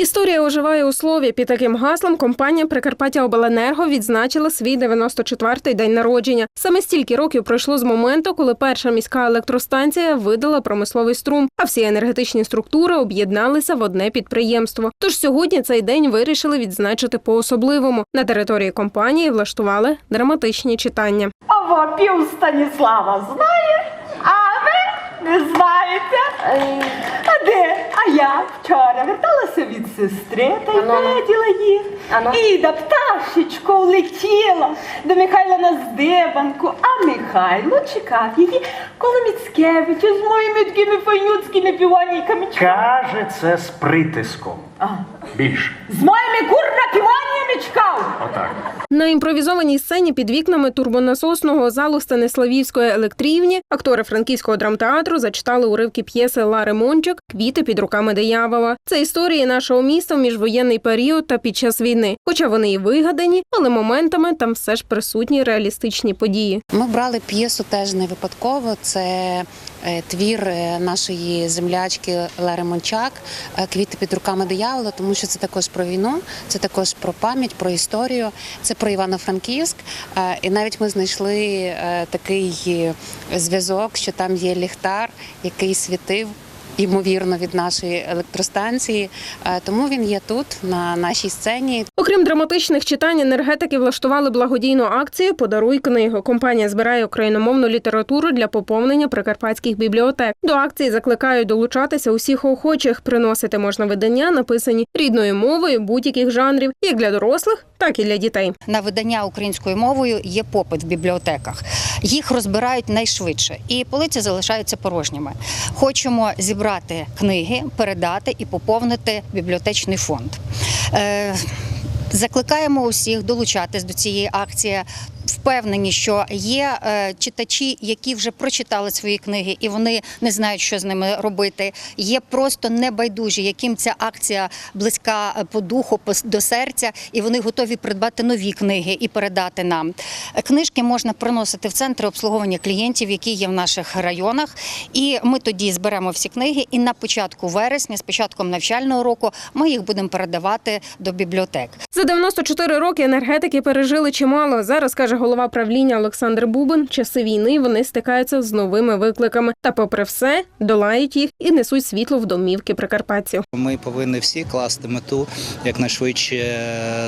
Історія оживає у слові. Під таким гаслом компанія Прикарпаття Обленерго відзначила свій 94-й день народження. Саме стільки років пройшло з моменту, коли перша міська електростанція видала промисловий струм, а всі енергетичні структури об'єдналися в одне підприємство. Тож сьогодні цей день вирішили відзначити по-особливому. На території компанії влаштували драматичні читання. А вопів Станіслава знає, а ви не знаєте. Я вчора верталася від сестри та й виділа їх. Іда пташечко влетіла до Михайла на здибанку, а Михайло чекав її коло Міцкевича з моїми такими файнюцькими півонійками. Каже це з притиском. А, Більше. з моїми курна півані чекав. Отак. На імпровізованій сцені під вікнами турбонасосного залу Станиславівської електрівні актори франківського драмтеатру зачитали уривки п'єси Лари Мончик Квіти під руками диявола. Це історії нашого міста в міжвоєнний період та під час війни. Хоча вони і вигадані, але моментами там все ж присутні реалістичні події. Ми брали п'єсу теж не випадково. Це твір е, нашої землячки Лари Мончак Квіти під руками диявола, тому що це також про війну, це також про пам'ять, про історію, це про Івано-Франківськ. Е, І навіть ми знайшли е, такий е, зв'язок, що там є ліхтар, який світив. Ймовірно, від нашої електростанції, Е, тому він є тут на нашій сцені. Окрім драматичних читань, енергетики влаштували благодійну акцію Подаруй книгу. Компанія збирає україномовну літературу для поповнення прикарпатських бібліотек. До акції закликають долучатися усіх охочих. Приносити можна видання, написані рідною мовою будь-яких жанрів, як для дорослих, так і для дітей. на видання українською мовою є попит в бібліотеках. Їх розбирають найшвидше, і полиці залишаються порожніми. Хочемо зібрати книги, передати і поповнити бібліотечний фонд. Закликаємо усіх долучатись до цієї акції. Впевнені, що є е, читачі, які вже прочитали свої книги, і вони не знають, що з ними робити. Є просто небайдужі, яким ця акція близька е, по духу, до серця, і вони готові придбати нові книги і передати нам. Книжки можна приносити в центри обслуговування клієнтів, які є в наших районах. І ми тоді зберемо всі книги. І на початку вересня, з початком навчального року, ми їх будемо передавати до бібліотек. За 94 роки енергетики пережили чимало. Зараз каже голова правління Олександр Бубин. Часи війни вони стикаються з новими викликами. Та, попри все, долають їх і несуть світло в домівки прикарпатців. Ми повинні всі класти мету якнайшвидше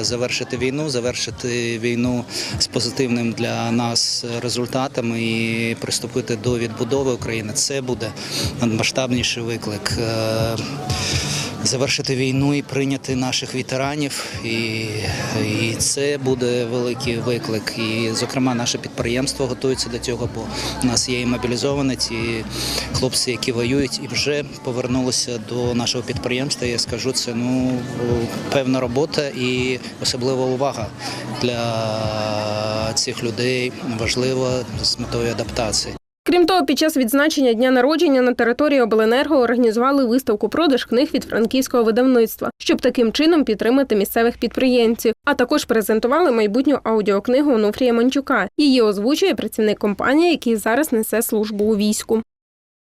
завершити війну, завершити війну з позитивним для нас результатом і приступити до відбудови України. Це буде надмасштабніший виклик. Завершити війну і прийняти наших ветеранів, і, і це буде великий виклик. І, зокрема, наше підприємство готується до цього, бо у нас є і мобілізовані ті хлопці, які воюють і вже повернулися до нашого підприємства. Я скажу, це ну певна робота і особлива увага для цих людей важлива з метою адаптації. Крім того, під час відзначення дня народження на території Обленерго організували виставку продаж книг від франківського видавництва, щоб таким чином підтримати місцевих підприємців. А також презентували майбутню аудіокнигу Онуфрія Манчука. Її озвучує працівник компанії, який зараз несе службу у війську.